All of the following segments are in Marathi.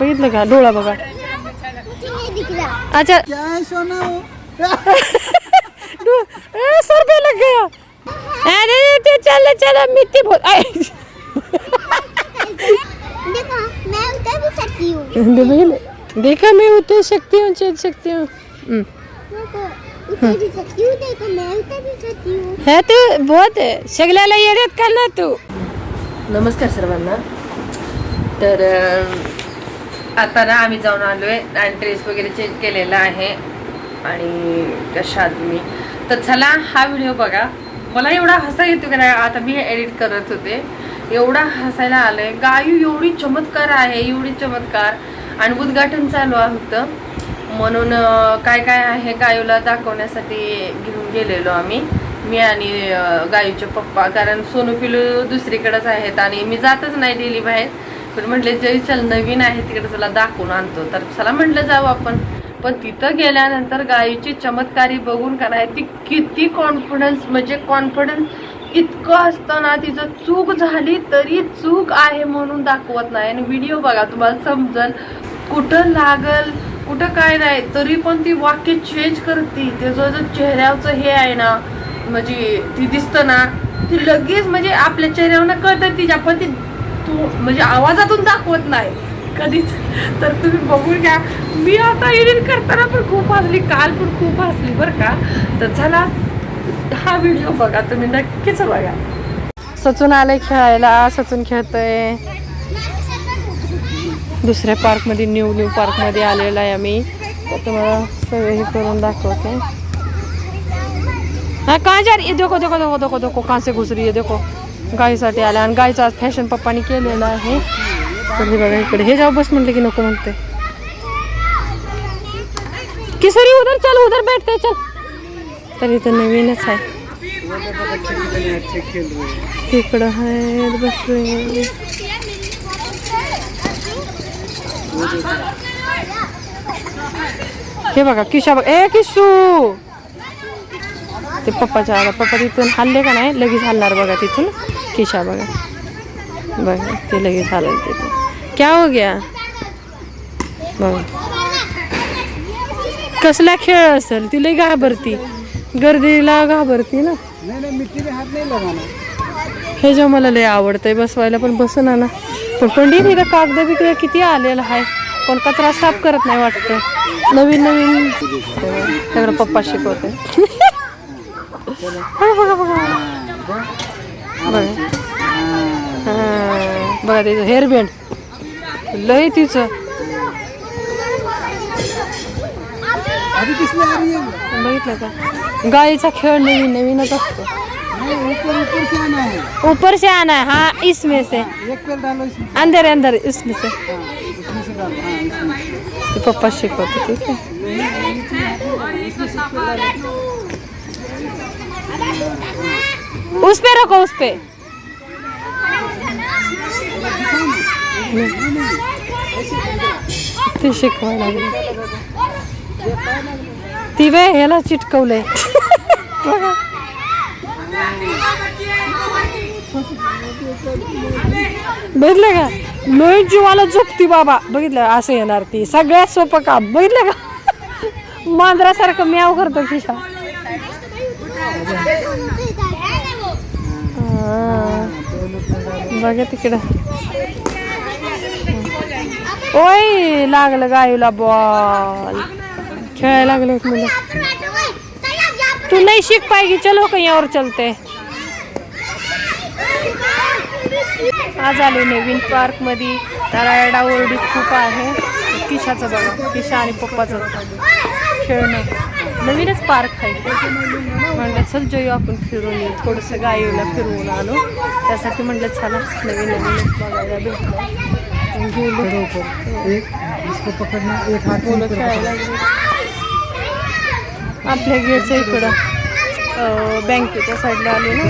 बघितलं का? डोळा बघा. अच्छा. सर पे लग गया अरे ते चल चल मिट्टी बोल देखा मैं उतर भी सकती हूँ देखा उतर शकती हूँ चल सकती हूँ हे तू बहुत सगळ्याला येड्यात का ना तू. नमस्कार सर्वांना. तर आता ना आम्ही जाऊन आलो आहे आणि ड्रेस वगैरे चेंज केलेला आहे. आणि कशात मी तर चला हा व्हिडिओ बघा. मला एवढा हसा येतो का नाही आता मी एडिट करत होते. एवढा हसायला आलंय. गायू एवढी चमत्कार आहे एवढी चमत्कार. आणि उद्घाटन चालू होतं. म्हणून काय काय आहे गायूला दाखवण्यासाठी घेऊन गेलेलो आम्ही. मी आणि गायूचे पप्पा. कारण सोनू पिलू दुसरीकडंच आहेत आणि मी जातच नाही डेली बाहेर. पण म्हटले जरी चल नवीन आहे तिकडे चला दाखवून आणतो. तर चला म्हटलं जाऊ आपण. पण तिथं गेल्यानंतर गायीची चमत्कारी बघून का नाही ती किती कॉन्फिडन्स म्हणजे कॉन्फिडन्स इतकं असतं ना तिचं चूक झाली तरी चूक आहे म्हणून दाखवत नाही. आणि व्हिडिओ बघा तुम्हाला समजल कुठं लागल कुठं काय नाही तरी पण ती वाक्य चेंज करते. त्याचं जो चेहऱ्याचं हे आहे ना म्हणजे ती दिसतं ना ती लगेच म्हणजे आपल्या चेहऱ्यावर कळतं तिच्या पण ती तू म्हणजे आवाजातून दाखवत नाही. कधीच. तर तुम्ही बघून घ्या. मी आता एडिट करताना पण खूप हसली काल पण खूप हसली बरं का. तर चला हा व्हिडिओ बघा तुम्ही नक्कीच बघा. सचून आले खेळायला सचून खेळतोय. दुसऱ्या पार्कमध्ये न्यू न्यू पार्कमध्ये आलेला आहे आम्ही. तर तुम्हाला सगळं हे करून दाखवते. हा काय जा देखो देखो देखो देखो देखो कांसे घुसरी घुस देखो. गायीसाठी आल्या आणि गायीचा आज फॅशन पप्पानी केलेला आहे. तर हे बघा, इकडे हे बस म्हणले की नको म्हणते. किशोरी उधर चल उधर बैठते चल. तर इथं नवीनच आहे. तिकडं आहे बसले. हे बघा, किशा बघ ए, किशू! ते पप्पाच्या आला पप्पा तिथून हल्ले का नाही? लगेच हलणार बघा तिथून. किशा बघा. बघा ते लगेच हलल तिथून क्या हो गया? बघा. कसला खेळ असेल? ती लई घाबरती. गर्दीला घाबरती ना. हे जे मला लय आवडतंय बसवायला पण बसून ना पण पंडित इथं कागद बिगद किती आलेला आहे पण कचरा साफ करत नाही वाटतं. नवीन नवीन. सगळं पप्पा शिकवते बघा बघा बघा बघा हा, तिचं हेअर बँड लय तिचं. है बघितलं का? गाईचा खेळ नवीन नवीनच असतो. ऊपर से आना है ऊपर से आना है हाँ इसमें से अंदर अंदर इसमें से हाँ हाँ ते पप्पा शिकवते ठीक आहे. उस पे रखो उस पे। ते शिकवायला लागली. ती वे ह्याला चिटकवलंय. बघितलं का? लोही जीवाला झोपती बाबा. बघितलं? असं येणार ती. सगळ्यात सोपं काम. बघितलं का? मांजरासारखं म्याव करतो खिशा. हा. बघा तिकडं. ओय लागलं गायूला बॉल खेळायला लागले मुलं. तू नाही शिक पाहिजे चलो हो का यावर चलते. आज आलो नवीन पार्कमध्ये ओरडी खूप आहे. किशाचं बघा किशा आणि पप्पाचं. खेळणं. नवीनच पार्क आहे. म्हणलं चल जाऊ आपण फिरून येऊ. थोडंसं गायीला फिरवून आलो त्यासाठी म्हणलं चला नवीन नवीन बघायला भेटलं. आपल्या गेटच्या इकडं बँकेच्या साईडला आले ना.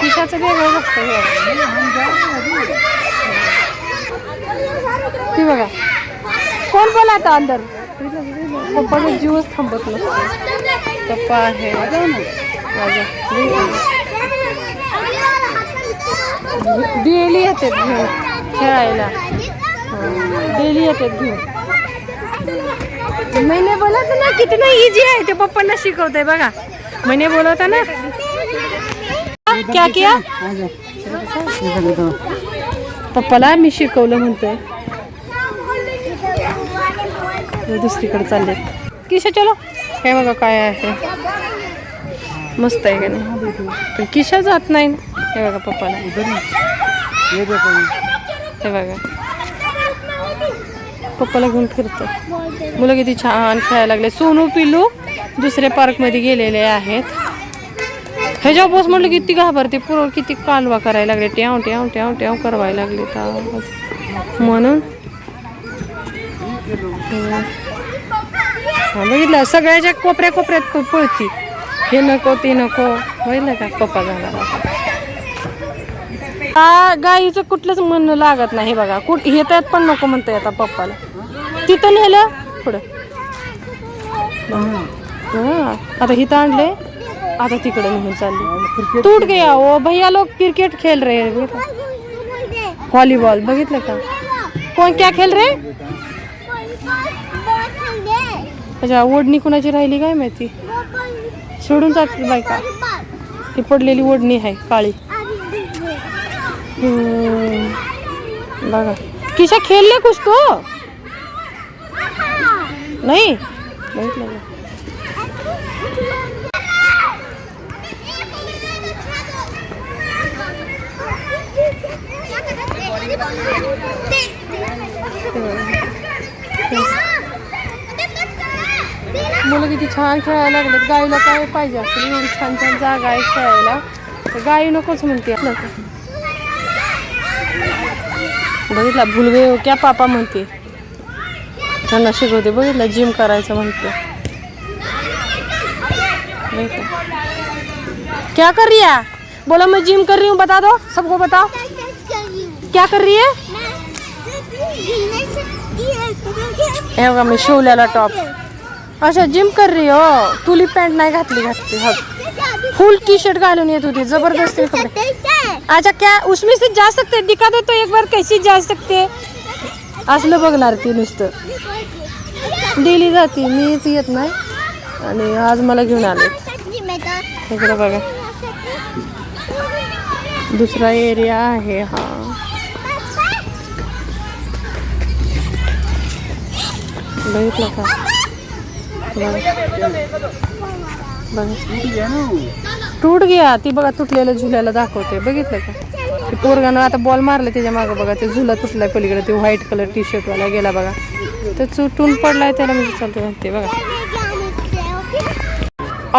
खिशाचं वेगळं हे. ती बघा. कोण बोला आता अंदर पप्पाचा जीवच थांबत पप्पा आहे. माझा येतात घेऊन खेळायला. डेली येतात घेऊन मैंने बोला था ना, कितना इजी आहे. ते पप्पांना शिकवते बघा. मैंने बोला था ना. क्या किया? पप्पाला मी शिकवलं म्हणतोय. दुसरीकडे चालले किशा चलो. हे बघा काय आहे. मस्त आहे का नाही? पण किशा जात नाही. ना. हे बघा पप्पाला. ही बघा. पप्पाला घेऊन फिरतो. मुलं किती छान खेळायला लागले. सोनू पिल्लू दुसऱ्या पार्कमध्ये गेलेले आहेत. ह्याच्या बस म्हटलं किती घाबरते. पूर्व किती कालवा करायला लागले. ट्याव ट्याव ट्याव ट्याव करवायला लागले. तर म्हणून बघितलं सगळ्याच्या कोपऱ्या कोपऱ्यात पळती. हे नको ते नको. बघितलं का पप्पा झाला हा गाईचं कुठलंच म्हणणं लागत नाही बघा. कुठ हे त्यात पण नको म्हणतंय आता पप्पाला. तिथं नेलं पुढं. हां आता हिथं आणले आता तिकडे निघून चालले. तूट गया ओ भैया लोक क्रिकेट खेळ रे. व्हॉलीबॉल बघितलं का? कोण क्या खेळ रे? अच्छा ओढणी कुणाची राहिली काय माहिती? सोडून जातील बायका. ही पडलेली ओढणी आहे काळी. बघा. किशा खेळले कुछ तो. नाही. मुलं किती छान खेळायला लागलेत गाईला काय पाहिजे असेल एवढी छान छान जागा आहे खेळायला तर गाई नकोच म्हणते. बघितला भुलवे हो क्या पापा म्हणते त्यांना शिकवते बघितलं जिम करायचं म्हणते क्या कर रही है बोला मैं जिम कर रही हूँ बता दो सबको बताओ क्या कर रही है हे मी टॉप अच्छा जिम कर रही हो? तुली पॅन्ट नाही घातली घातली हो फुल टी शर्ट घालून येत होती ज़बरदस्ती कपडे. अच्छा क्या उसमें से जा सकते? दिखा दो तो एक बार कैसे जा सकते? असलं बघणार ती नुसतं. डेली जाते मीच येत नाही. आणि आज मला घेऊन आले. इकडे बघा. दुसरा एरिया आहे हा. बघितलं का बघा. टूट गया, ती बघा तुटलेलं झुल्याला दाखवते बघितलं का? ते पोरगानं आता बॉल मारला त्याच्या मागं ते झुला तुटलाय पलीकडे, ते व्हाईट कलर टी शर्ट वाला गेला बघा. तर चुटून म्हणजे चालते म्हणते बघा.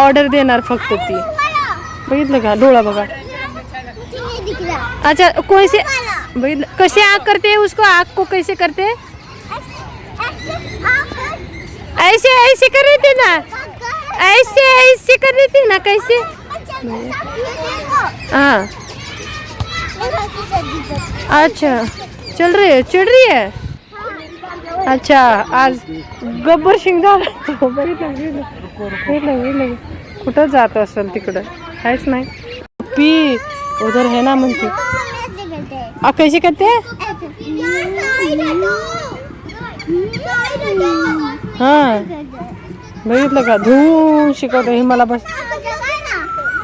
ऑर्डर देणार फक्त ती. बघितलं का? डोळा बघा. अच्छा कैसे बघितलं कसे आग करते? उसको आग को कैसे करते? ऐसे ऐसे कर रही थी ना? ऐसे ऐसे कर रही थी ना? कैसे? हाँ। अच्छा। चल रही है? चढ़ रही है? अच्छा आज गब्बर शिंग झाला तो. कुठं जात असेल तिकडं? काहीच नाही. पी. उधर है ना म्हणते. आ कैसे करते? हा. बघितलं का? धूम शिकवतो हे मला बस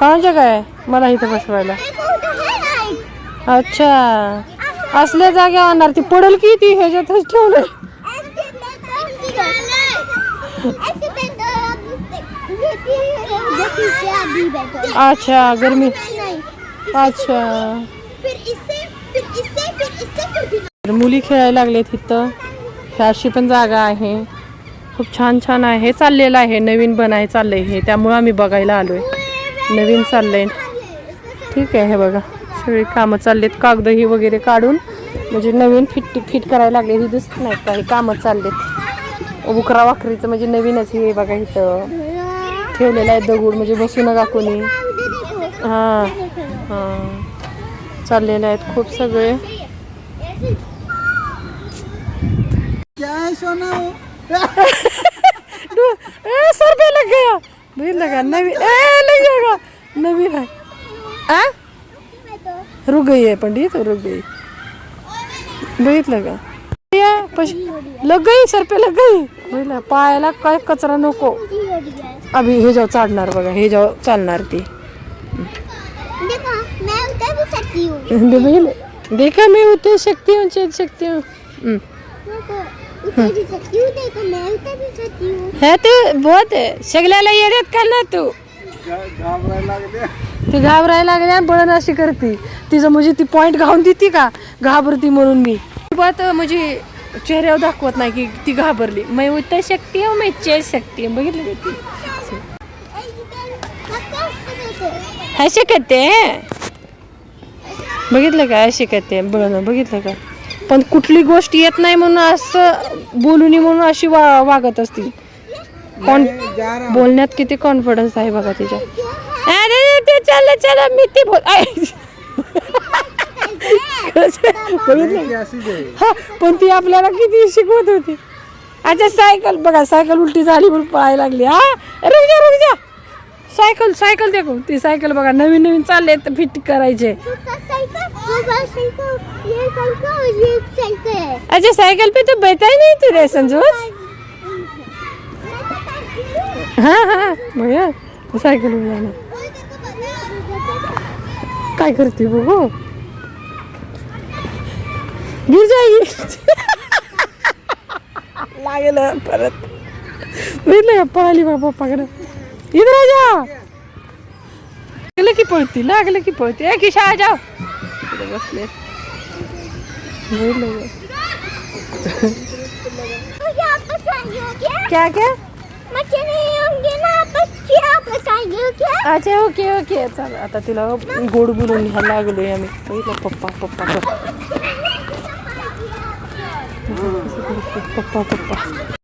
कहाँ काय? मला इथं बसवायला. अच्छा. असल्या जागे आणणार. ती पडेल की ती? ह्याच्यातच ठेवलंय. अच्छा गर्मी. अच्छा. तर मुली खेळायला लागले तिथं ह्या अशी पण जागा आहे. खूप छान छान आहे. चाललेलं आहे. नवीन बनाय चाललंय हे. त्यामुळं आम्ही बघायला आलोय. नवीन चाललंय. ठीक आहे हे बघा. सगळी कामं चाललेत. कागदही वगैरे काढून म्हणजे नवीन फिट फिट करायला लागले. हे दिसत नाही काही कामं चाललेत. उकरा वाकरीचं म्हणजे नवीनच हे बघा इथं. ठेवलेलं आहे दगड. म्हणजे बसू नका कोणी. हां हां. चाललेले आहेत खूप सगळे. सर पे लग गया नहीं लगा नवीन ए लग. जाएगा नवीन है आ? रुक गई है पंडित रुक गई. बघितलं का लग गई सर पे लग गई. पायाला काय कचरा नको. अभि हे जाऊ चालणार बघा हे जाऊ चालणार ती. देखो मैं भी हूँ। उतर शकती हूँ शकती हे तू बहुत सगळ्याला येड्यात का ना तू? ती घाबरायला लागल्या बळण अशी करते. तिचं म्हणजे ती पॉइंट घालून देते का? घाबरती म्हणून मी. बात म्हणजे चेहऱ्यावर दाखवत नाही की ती घाबरली. मी उत्तर शक्ती आहे हो, मी चल शक्ती. आहे बघितलं का ती? असे करते बघितलं का? असे करते. बळण बघितलं का? पण कुठली गोष्ट येत नाही म्हणून असं बोलू नये म्हणून अशी वा वागत असतील. कॉन बोलण्यात किती कॉन्फिडन्स आहे बघा तिच्या. अरे ते चल चल मी ती बोल हा पण ती आपल्याला किती शिकवत होती. अच्छा सायकल बघा सायकल उलटी झाली म्हणून पळायला लागली. हा? रुक जा रुक जा. सायकल सायकल देखो. ती सायकल बघा नवीन नवीन चालले तर फिट करायचे. अच्छा साइकिल पे तो बैठा ही नहीं तू रे संजोस हाँ हाँ भैया साइकिल में जाना। काय करते वो हो? गिर जाएगी। लागेल परत। बघितलं का? पळाली बाबा पकडा। इधर आ जा। लागलं की पळती लागलं की पळती. ए की शाळा जाओ। इकडे बसले? क्या क्या? बच्चे नहीं होंगे ना बच्चे आप बताइए क्या? अच्छा ओके ओके चल आता तिला गोड बोलून घ्यायला लागलोय आम्ही. बघितलं पप्पा पप्पा पप्पा. पप्पा पप्पा.